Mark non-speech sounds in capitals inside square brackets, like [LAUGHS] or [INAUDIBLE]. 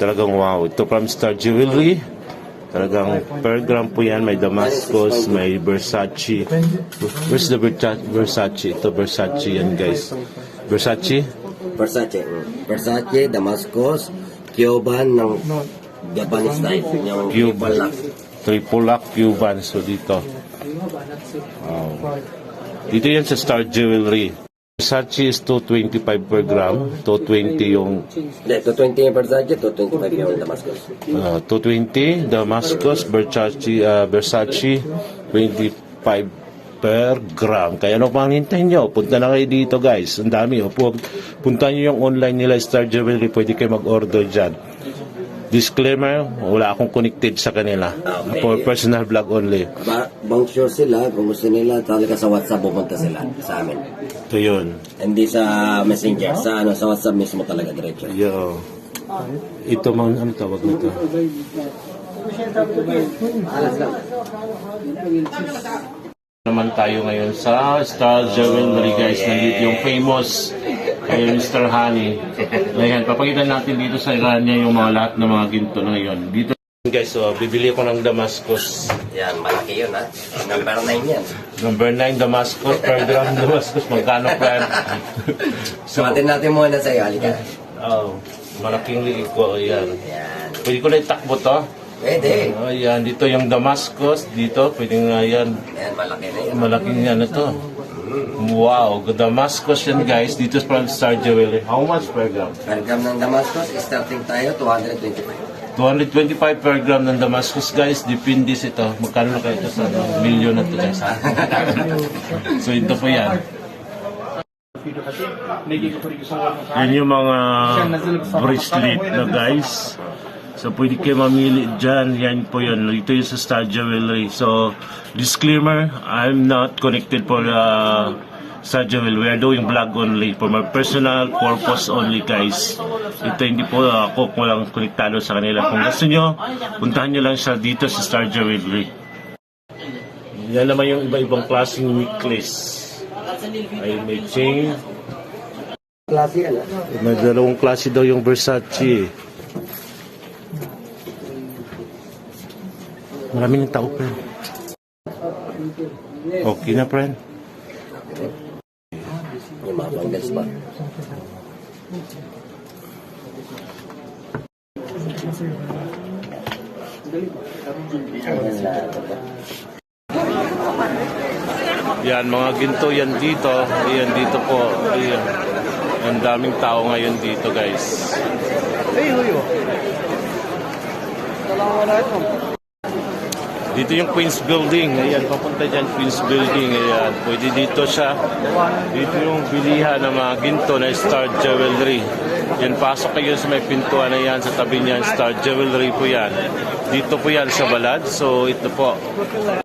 Talagang wow. Ito from Star Jewelry. Talagang per gram po yan. May Damascus, may Versace. Where's the Versa- Versace? Ito Versace yan guys. Versace? Versace. Versace, Damascus, Cuban ng Japanese style. Yung Cuban. Lock Cuban. So dito. Wow. Dito yan sa Star Jewelry. Versace is 225 per gram. 220 yung Hindi, 220 yung Versace, 225 yung Damascus. uh, 220 Damascus Versace uh, Versace 25 per gram. Kaya ano pang hintay nyo? Punta na kayo dito guys. Ang dami. O, pu- punta nyo yung online nila Star Jewelry. Pwede kayo mag-order dyan. Disclaimer, wala akong connected sa kanila. Okay. For personal vlog only. Ba, bang sure sila, kung gusto nila, talaga sa WhatsApp pupunta sila sa amin. Ito yun. Hindi sa Messenger, sa ano, sa WhatsApp mismo talaga diretso. Yo. Ito man, ano tawag nito? naman tayo ngayon sa Star Jewelry guys. Nandito yung famous kay Mr. Honey. Ayan, papakita natin dito sa Irania yung mga lahat ng mga ginto na ngayon. Dito guys, so bibili ko ng Damascus. Yan, malaki yun ha. Number 9 yan. Number 9 Damascus, per gram [LAUGHS] Damascus. Magkano plan? so, Sumatin natin muna sa iyo, halika. oh, malaking liig ko. Ayan. Yan. Pwede ko na itakbo to. Pwede. Ayan, dito yung Damascus. Dito, pwede nga yan. Yan, malaki na yan. Malaking ano to. Wow, Damascus yan guys. Dito from Star Jewelry. How much per gram? Per gram ng Damascus, starting tayo, 225. 225 per gram ng Damascus guys. Depende sa ito. Magkano na kayo ito sa ano, milyon na ito guys. ha? [LAUGHS] so ito po yan. Yan yung mga bracelet na guys. So pwede kayo mamili dyan. Yan po yun. Ito yung sa Star Jewelry. So disclaimer, I'm not connected for uh, Star Jewelry. We are doing vlog only for my personal purpose only guys. Ito hindi po ako ko lang konektado sa kanila. Kung gusto nyo, puntahan nyo lang siya dito sa Star Jewelry. Yan naman yung iba-ibang klaseng necklace. Ay may chain. Klase yan. May dalawang klase daw yung Versace. Maraming tao, friend. Okay na, friend. Yung mga bangles ba? Yan, mga ginto yan dito. Ayan, dito po. Ayan. Ang daming tao ngayon dito, guys. Dito yung Queen's Building. Ayan, papunta dyan Queen's Building. Ayan, pwede dito siya. Dito yung bilihan ng mga ginto na Star Jewelry. Yan, pasok kayo sa may pintuan na yan. Sa tabi niyan, Star Jewelry po yan. Dito po yan sa Balad. So, ito po.